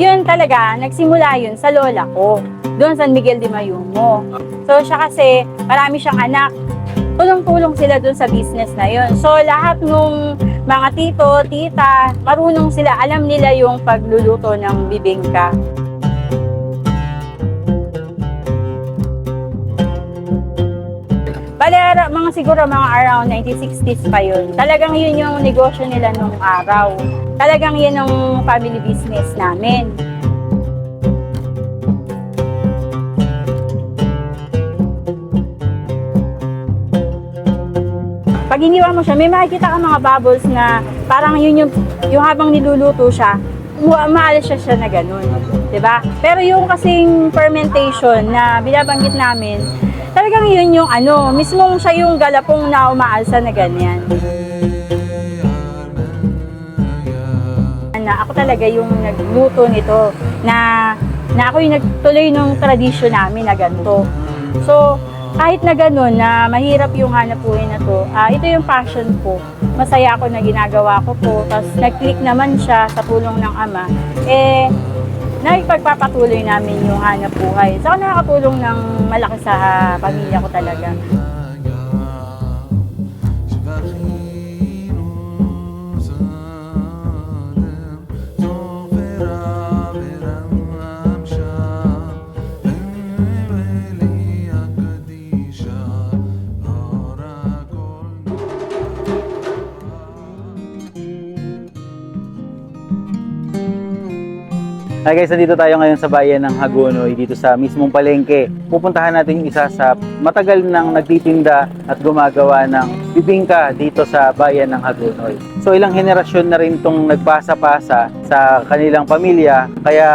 Yun talaga, nagsimula yun sa lola ko. Doon San Miguel de Mayumo. So siya kasi, marami siyang anak. Tulong-tulong sila doon sa business na yun. So lahat nung mga tito, tita, marunong sila, alam nila yung pagluluto ng bibingka. Bale, ara- mga siguro mga around 1960s pa yun. Talagang yun yung negosyo nila nung araw. Talagang yun yung family business namin. Pag iniwan mo siya, may makikita ka mga bubbles na parang yun yung, yung habang niluluto siya, umaalis siya siya na ganun. ba? Pero yung kasing fermentation na binabanggit namin, talagang yun yung ano, mismong siya yung galapong na umaalsa na ganyan. Na ako talaga yung nagluto nito na na ako yung nagtuloy ng tradisyon namin na ganito. So, kahit na gano'n, na mahirap yung hanap buhay na to, ah, ito yung passion ko. Masaya ako na ginagawa ko po. Tapos nag-click naman siya sa tulong ng ama. Eh, nagpagpapatuloy namin yung hanap buhay. So, nakakatulong ng malaki sa pamilya ko talaga. Hi guys, nandito tayo ngayon sa bayan ng Hagonoy, dito sa mismong palengke. Pupuntahan natin yung isa sa matagal nang nagtitinda at gumagawa ng bibingka dito sa bayan ng Hagonoy. So ilang henerasyon na rin itong nagpasa-pasa sa kanilang pamilya, kaya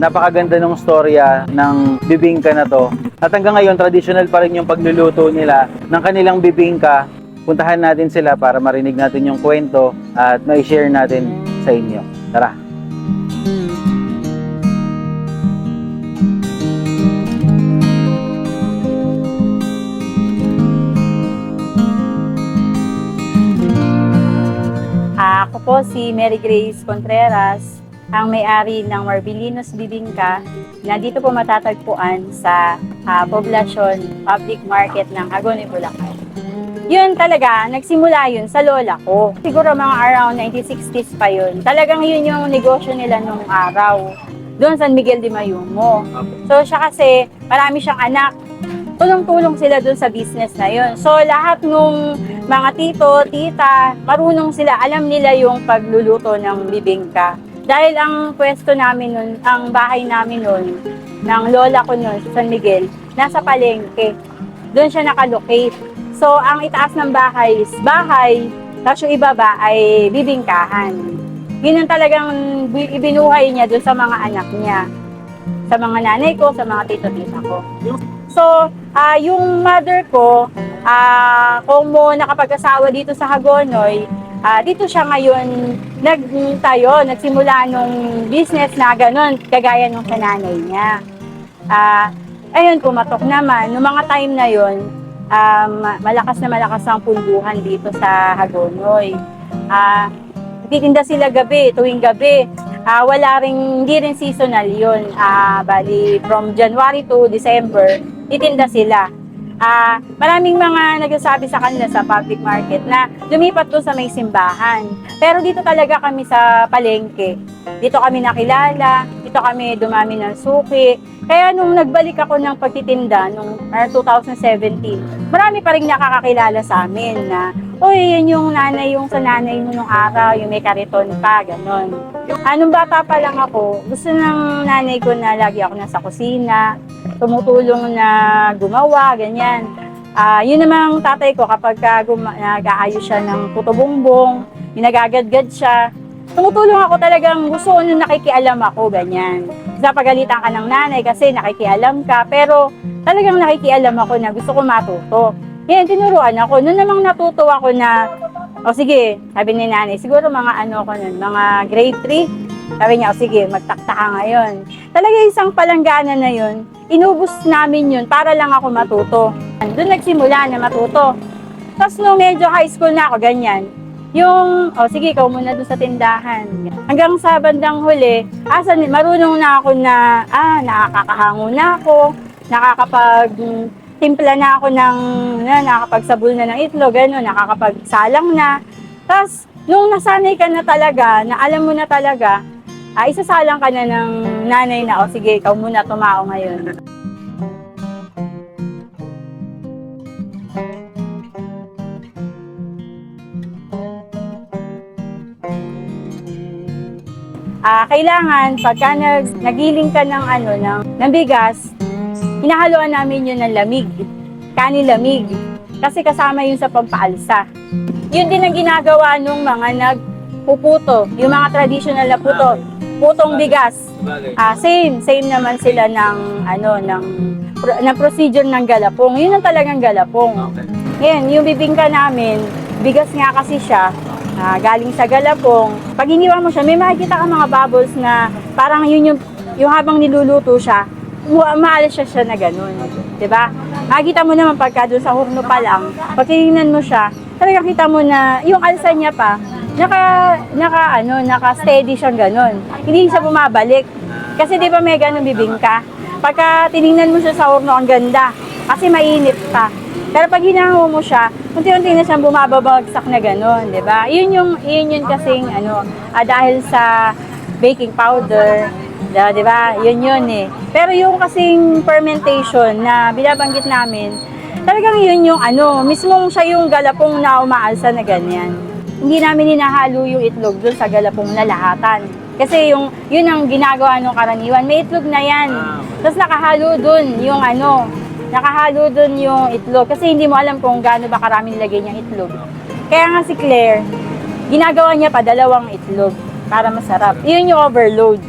napakaganda ng storya ng bibingka na to. At hanggang ngayon, traditional pa rin yung pagluluto nila ng kanilang bibingka. Puntahan natin sila para marinig natin yung kwento at ma-share natin sa inyo. Tara! Ako po si Mary Grace Contreras, ang may-ari ng Marbilinos Bibingka na dito po matatagpuan sa ah, poblasyon public market ng Hagonoy, Bulacan. Yun talaga, nagsimula yun sa lola ko. Siguro mga around 1960s pa yun. Talagang yun yung negosyo nila nung araw. Doon San Miguel de Mayumo. So siya kasi, marami siyang anak. Tulong-tulong sila doon sa business na yun. So lahat nung mga tito, tita, marunong sila, alam nila yung pagluluto ng bibingka. Dahil ang pwesto namin nun, ang bahay namin nun, ng lola ko nun, sa San Miguel, nasa palengke. Doon siya nakalocate. So, ang itaas ng bahay is bahay, tapos yung ibaba ay bibingkahan. Yun ang talagang bi- ibinuhay niya doon sa mga anak niya. Sa mga nanay ko, sa mga tito-tita ko. So, ah yung mother ko, ah kung mo nakapag-asawa dito sa Hagonoy, ah dito siya ngayon nagtayo, nagsimula nung business na ganun, kagaya nung sa nanay niya. Ah, ayun, pumatok naman. Noong mga time na yon, um, malakas na malakas ang pulbuhan dito sa Hagonoy. Ah, titinda sila gabi, tuwing gabi. Ah, wala ring, hindi rin seasonal yun. Ah, bali, from January to December, titinda sila. Ah, maraming mga nagsasabi sa kanila sa public market na lumipat to sa may simbahan. Pero dito talaga kami sa palengke. Dito kami nakilala, dito kami dumami ng suki. Kaya nung nagbalik ako ng pagtitinda nung uh, 2017, marami pa rin nakakakilala sa amin na, Uy, yan yung nanay, yung sa nanay mo nung araw, yung may kariton pa, ganon. Anong bata pa lang ako, gusto ng nanay ko na lagi ako nasa kusina, tumutulong na gumawa, ganyan. Ah, yun namang tatay ko kapag ka nag-aayos siya ng puto bongbong, yung nagagadgad siya, tumutulong ako talagang gusto ko nung nakikialam ako, ganyan. Sa pagalitan ka ng nanay kasi nakikialam ka, pero talagang nakikialam ako na gusto ko matuto. Yan, tinuruan ako. Noon namang natuto ako na, o sige, sabi ni nanay, siguro mga ano ko nun, mga grade 3. Sabi niya, sige, magtakta ka ngayon. Talaga isang palanggana na yun, inubos namin yun para lang ako matuto. Doon nagsimula na matuto. Tapos nung medyo high school na ako, ganyan, yung, oh sige, ikaw muna dun sa tindahan. Hanggang sa bandang huli, asan, marunong na ako na, ah, nakakahango na ako, nakakapag timpla na ako ng, na, nakakapagsabol na ng itlog, gano'n, nakakapagsalang na. Tapos, nung nasanay ka na talaga, na alam mo na talaga, ah, isasalang ka na ng nanay na, o sige, ikaw muna tumao ngayon. Ah, kailangan pagka nag, nagiling ka ng ano ng, ng bigas, hinahaluan namin yun ng lamig. Kanin lamig. Kasi kasama yun sa pampaalsa. Yun din ang ginagawa nung mga nagpuputo, yung mga traditional na puto, putong bigas. Ah, same, same naman sila ng ano ng ng procedure ng galapong. Yun ang talagang galapong. Ngayon, yung bibingka namin, bigas nga kasi siya, ah, galing sa galapong. Pag iniwan mo siya, may makikita ka mga bubbles na parang yun yung, yung habang niluluto siya, ma- maalis siya siya na ganun. 'di ba? Makikita mo naman pagka doon sa hurno pa lang, pag tinignan mo siya, talagang kita mo na yung alsa niya pa, naka, naka, ano, naka-steady siyang ganun. Hindi siya bumabalik. Kasi di ba may ganun bibingka? Pagka tinignan mo siya sa horno, ang ganda. Kasi mainit pa. Pero pag hinango mo siya, unti-unti na siyang bumababagsak na gano'n, di ba? Yun yung, yun yun kasing, ano, ah, dahil sa baking powder, di ba? Yun yun eh. Pero yung kasing fermentation na binabanggit namin, talagang yun yung ano, mismong siya yung galapong na umaalsa na ganyan. Hindi namin hinahalo yung itlog dun sa galapong na lahatan. Kasi yung, yun ang ginagawa ng karaniwan. May itlog na yan. Tapos nakahalo dun yung ano, nakahalo dun yung itlog. Kasi hindi mo alam kung gaano ba karami nilagay niyang itlog. Kaya nga si Claire, ginagawa niya pa dalawang itlog para masarap. Yun yung overload.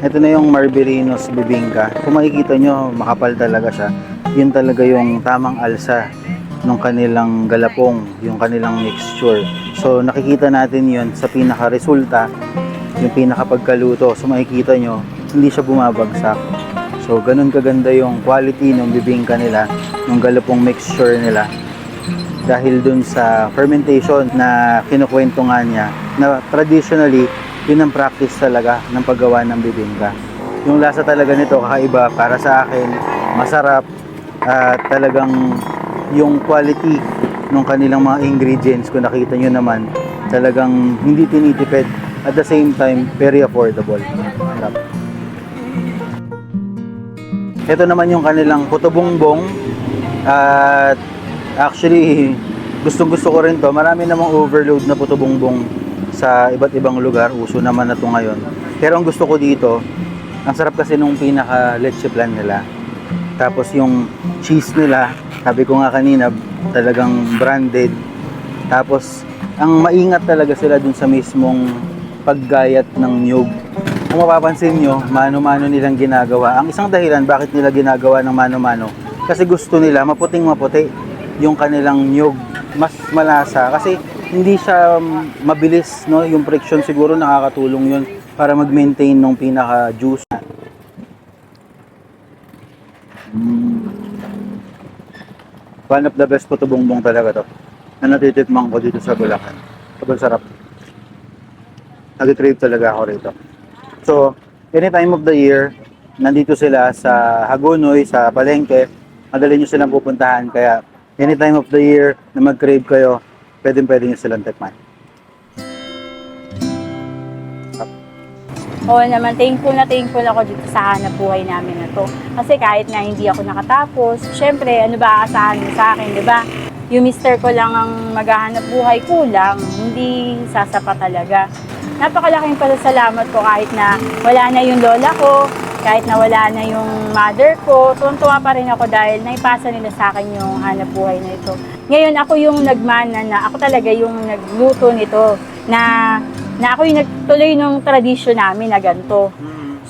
Ito na yung Marvelinos Bibingka. Kung makikita nyo, makapal talaga siya. Yun talaga yung tamang alsa ng kanilang galapong, yung kanilang mixture. So nakikita natin yun sa pinaka-resulta, yung pinaka-pagkaluto. So makikita nyo, hindi siya bumabagsak. So ganun kaganda yung quality ng bibingka nila, ng galapong mixture nila. Dahil dun sa fermentation na kinukwento nga niya, na traditionally, yun ang practice talaga ng paggawa ng bibingka. Yung lasa talaga nito kakaiba para sa akin, masarap at talagang yung quality ng kanilang mga ingredients kung nakita nyo naman talagang hindi tinitipid at the same time very affordable. Sarap. Ito naman yung kanilang puto bongbong at actually gustong gusto ko rin to. Marami namang overload na puto bongbong sa iba't ibang lugar. Uso naman na to ngayon. Pero ang gusto ko dito, ang sarap kasi nung pinaka leche plan nila. Tapos yung cheese nila, sabi ko nga kanina, talagang branded. Tapos ang maingat talaga sila dun sa mismong paggayat ng nyug. Kung mapapansin nyo, mano-mano nilang ginagawa. Ang isang dahilan bakit nila ginagawa ng mano-mano, kasi gusto nila maputing maputi yung kanilang nyug. Mas malasa kasi hindi siya mm, mabilis, no? Yung friction siguro nakakatulong yun para mag-maintain ng pinaka-juice. Mm. One of the best puto bongbong talaga to. Na natitikman ko dito sa Bulacan. Sobrang sarap. Nag-crave talaga ako rito. So, any time of the year, nandito sila sa Hagonoy, sa Palengke. Madali nyo silang pupuntahan. Kaya, any time of the year na mag-crave kayo, pwedeng pwede nyo silang tikman. Oo naman, thankful na thankful ako dito sa hanap buhay namin na to. Kasi kahit na hindi ako nakatapos, syempre, ano ba aasahan mo sa akin, di ba? Yung mister ko lang ang maghahanap buhay, kulang. Hindi sasapat talaga. Napakalaking pasasalamat ko kahit na wala na yung lola ko, kahit na wala na yung mother ko, tuwang-tuwa pa rin ako dahil naipasa nila sa akin yung hanap buhay na ito. Ngayon ako yung nagmana na ako talaga yung nagluto nito na na ako yung nagtuloy ng tradisyon namin na ganito.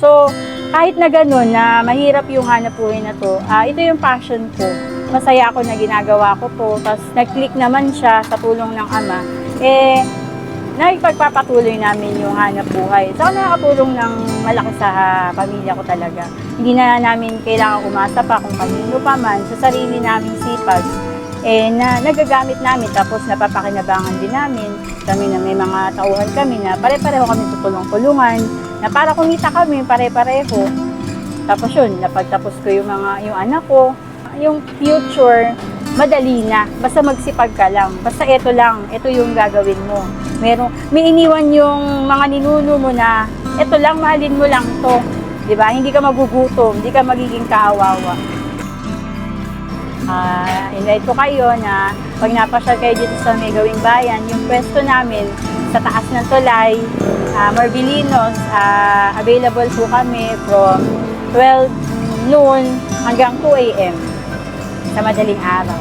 So, kahit na ganun, na mahirap yung hanap buhay na to, ah, ito yung passion ko. Masaya ako na ginagawa ko to. Tapos, nag-click naman siya sa tulong ng ama. Eh, naipagpapatuloy namin yung hanap buhay. So, nakakatulong ng malaki sa pamilya ko talaga. Hindi na namin kailangan umasa pa kung kanino pa man sa sarili naming sipag. Eh, na nagagamit namin tapos napapakinabangan din namin. Kami na may mga tauhan kami na pare-pareho kami tutulong-tulungan na para kumita kami pare-pareho. Tapos yun, napagtapos ko yung mga yung anak ko, yung future, madali na. Basta magsipag ka lang. Basta ito lang, ito yung gagawin mo. Meron, may iniwan yung mga ninuno mo na ito lang, mahalin mo lang to. 'Di ba? Hindi ka magugutom, hindi ka magiging kaawawa. Ah, invite ko kayo na pag napasyal kayo dito sa May Gawing Bayan, yung pwesto namin sa taas ng tulay, ah, Marbilinos, ah, available po kami from 12 noon hanggang 2 a.m. sa madaling araw.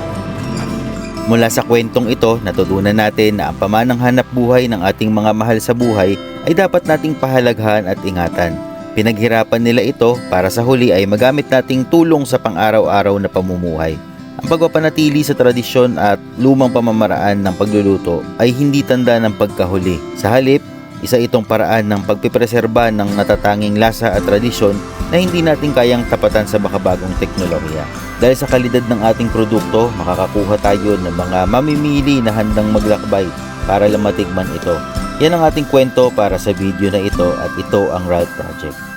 Mula sa kwentong ito, natutunan natin na ang pamanang hanap buhay ng ating mga mahal sa buhay ay dapat nating pahalaghan at ingatan. Pinaghirapan nila ito para sa huli ay magamit nating tulong sa pang-araw-araw na pamumuhay. Ang pagpapanatili sa tradisyon at lumang pamamaraan ng pagluluto ay hindi tanda ng pagkahuli. Sa halip, isa itong paraan ng pagpipreserba ng natatanging lasa at tradisyon na hindi natin kayang tapatan sa makabagong teknolohiya. Dahil sa kalidad ng ating produkto, makakakuha tayo ng mga mamimili na handang maglakbay para lang matikman ito. Yan ang ating kwento para sa video na ito at ito ang Ralph Project.